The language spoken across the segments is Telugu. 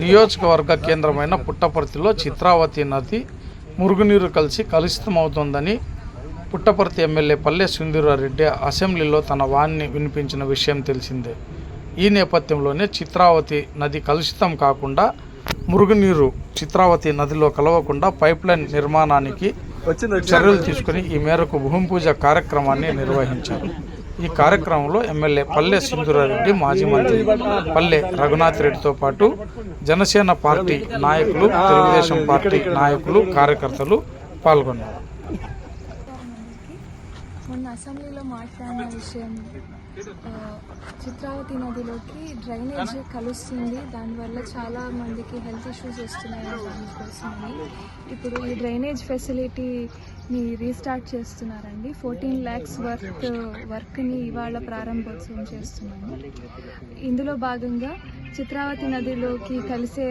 నియోజకవర్గ కేంద్రమైన పుట్టపర్తిలో చిత్రావతి నది మురుగునీరు కలిసి కలుషితమవుతోందని పుట్టపర్తి ఎమ్మెల్యే పల్లె సుందరారెడ్డి అసెంబ్లీలో తన వాణ్ణి వినిపించిన విషయం తెలిసిందే. ఈ నేపథ్యంలోనే చిత్రావతి నది కలుషితం కాకుండా మురుగునీరు చిత్రావతి నదిలో కలవకుండా పైప్లైన్ నిర్మాణానికి చర్యలు తీసుకుని ఈ మేరకు భూమి పూజ కార్యక్రమాన్ని నిర్వహించారు. ఈ కార్యక్రమంలో ఎమ్మెల్యే పల్లె సింధురారెడ్డి మాజీ మంత్రి పల్లె రఘునాథ్ రెడ్డితో పాటు జనసేన పార్టీ నాయకులు తెలుగుదేశం పార్టీ నాయకులు కార్యకర్తలు పాల్గొన్నారు. మొన్న అసెంబ్లీలో మాట్లాడిన విషయం చిత్రావతి నదిలోకి డ్రైనేజ్ కలుస్తుంది. దానివల్ల చాలా మందికి హెల్త్ ఇష్యూస్ వస్తున్నాయి దానికోసమని ఇప్పుడు ఈ డ్రైనేజ్ ఫెసిలిటీని రీస్టార్ట్ చేస్తున్నారండి. ఫోర్టీన్ ల్యాక్స్ వర్క్ వర్క్ని ఇవాళ ప్రారంభోత్సవం చేస్తున్నాము. ఇందులో భాగంగా చిత్రావతి నదిలోకి కలిసే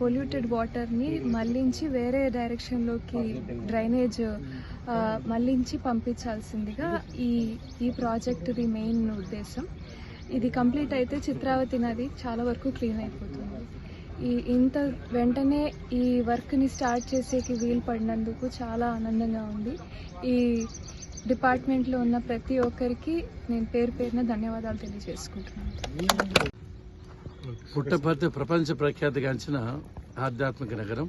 పొల్యూటెడ్ వాటర్ని మళ్ళించి వేరే డైరెక్షన్లోకి డ్రైనేజ్ ఆ, మళ్ళించి పంపించాల్సిందిగా ఈ ఈ ప్రాజెక్టుది మెయిన్ ఉద్దేశం. ఇది కంప్లీట్ అయితే చిత్రావతి నది చాలా వరకు క్లీన్ అయిపోతుంది. ఈ ఇంత వెంటనే ఈ వర్క్ని స్టార్ట్ చేసేకి వీలు పడినందుకు చాలా ఆనందంగా ఉంది. ఈ డిపార్ట్మెంట్లో ఉన్న ప్రతి ఒక్కరికి నేను పేరు పేరున ధన్యవాదాలు తెలియజేసుకుంటున్నాను. పుట్టపర్తి ప్రపంచ ప్రఖ్యాతిగాంచిన ఆధ్యాత్మిక నగరం.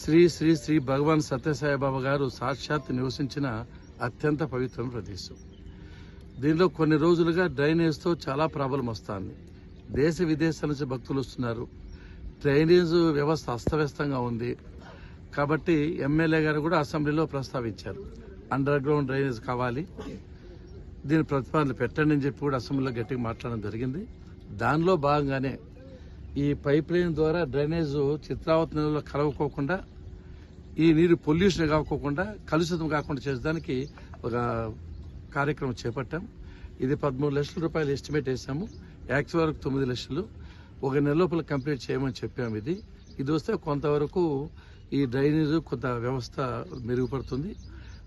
శ్రీ శ్రీ శ్రీ భగవాన్ సత్యసాయిబాబా గారు సాక్షాత్ నివసించిన అత్యంత పవిత్రమైన ప్రదేశం. దీనిలో కొన్ని రోజులుగా డ్రైనేజ్తో చాలా ప్రాబ్లం వస్తుంది. దేశ విదేశాల నుంచి భక్తులు వస్తున్నారు. డ్రైనేజ్ వ్యవస్థ అస్తవ్యస్తంగా ఉంది. కాబట్టి ఎమ్మెల్యే గారు కూడా అసెంబ్లీలో ప్రస్తావించారు. అండర్ గ్రౌండ్ డ్రైనేజ్ కావాలి. దీని ప్రతిపాదన పెట్టండి అని చెప్పి కూడా అసెంబ్లీలో గట్టిగా మాట్లాడడం జరిగింది. దానిలో భాగంగానే ఈ పైప్ లైన్ ద్వారా డ్రైనేజ్ చిత్రావతి నదిలో కలవకోకుండా ఈ నీరు పొల్యూషన్ కాకోకుండా కలుషితం కాకుండా చేసేదానికి ఒక కార్యక్రమం చేపట్టాం. ఇది పదమూడు లక్షల రూపాయలు ఎస్టిమేట్ వేసాము. యాక్చువల్ వరకు తొమ్మిది లక్షలు. ఒక నెల లోపల కంప్లీట్ చేయమని చెప్పాము ఇది. ఇది వస్తే కొంతవరకు ఈ డ్రైనేజ్ కొంత వ్యవస్థ మెరుగుపడుతుంది.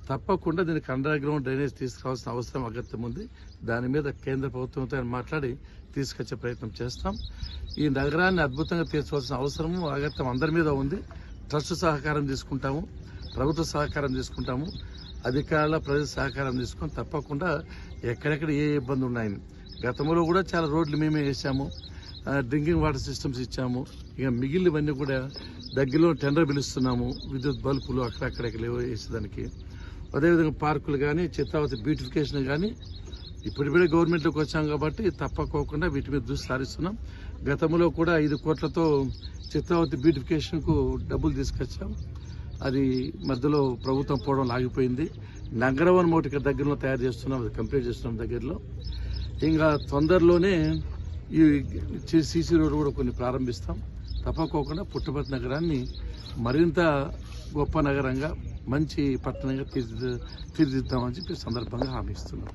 తప్పకుండా దీనికి అండర్ గ్రౌండ్ డ్రైనేజ్ తీసుకురావాల్సిన అవసరం అగత్యం ఉంది. దాని మీద కేంద్ర ప్రభుత్వంతో మాట్లాడి తీసుకొచ్చే ప్రయత్నం చేస్తాం. ఈ నగరాన్ని అద్భుతంగా తీర్చవలసిన అవసరము అగత్యం అందరి మీద ఉంది. ట్రస్ట్ సహకారం తీసుకుంటాము ప్రభుత్వ సహకారం తీసుకుంటాము అధికారుల ప్రజల సహకారం తీసుకొని తప్పకుండా ఎక్కడెక్కడ ఏ ఇబ్బంది ఉన్నాయని గతంలో కూడా చాలా రోడ్లు మేమే వేసాము డ్రింకింగ్ వాటర్ సిస్టమ్స్ ఇచ్చాము. ఇక మిగిలినవన్నీ కూడా దగ్గరలో టెండర్ పిలుస్తున్నాము విద్యుత్ బల్బులు అక్కడక్కడ లేవు వేసేదానికి. అదేవిధంగా పార్కులు కానీ చిత్రావతి బ్యూటిఫికేషన్ కానీ ఇప్పుడిప్పుడే గవర్నమెంట్లోకి వచ్చాం కాబట్టి తప్పకోకుండా వీటి మీద దృష్టి సారిస్తున్నాం. గతంలో కూడా ఐదు కోట్లతో చిత్రావతి బ్యూటిఫికేషన్కు డబ్బులు తీసుకొచ్చాం. అది మధ్యలో ప్రభుత్వం పోవడం ఆగిపోయింది నగరవన్ మోటిక దగ్గరలో తయారు చేస్తున్నాం అది కంప్లీట్ చేస్తున్నాం దగ్గరలో. ఇంకా తొందరలోనే ఈ సీసీ రోడ్డు కూడా కొన్ని ప్రారంభిస్తాం. తప్పకోకుండా పుట్టపర్తి నగరాన్ని మరింత గొప్ప నగరంగా మంచి పట్టణంగా తీర్చి తీర్చిదిద్దామని చెప్పి సందర్భంగా హామీ ఇస్తున్నాం.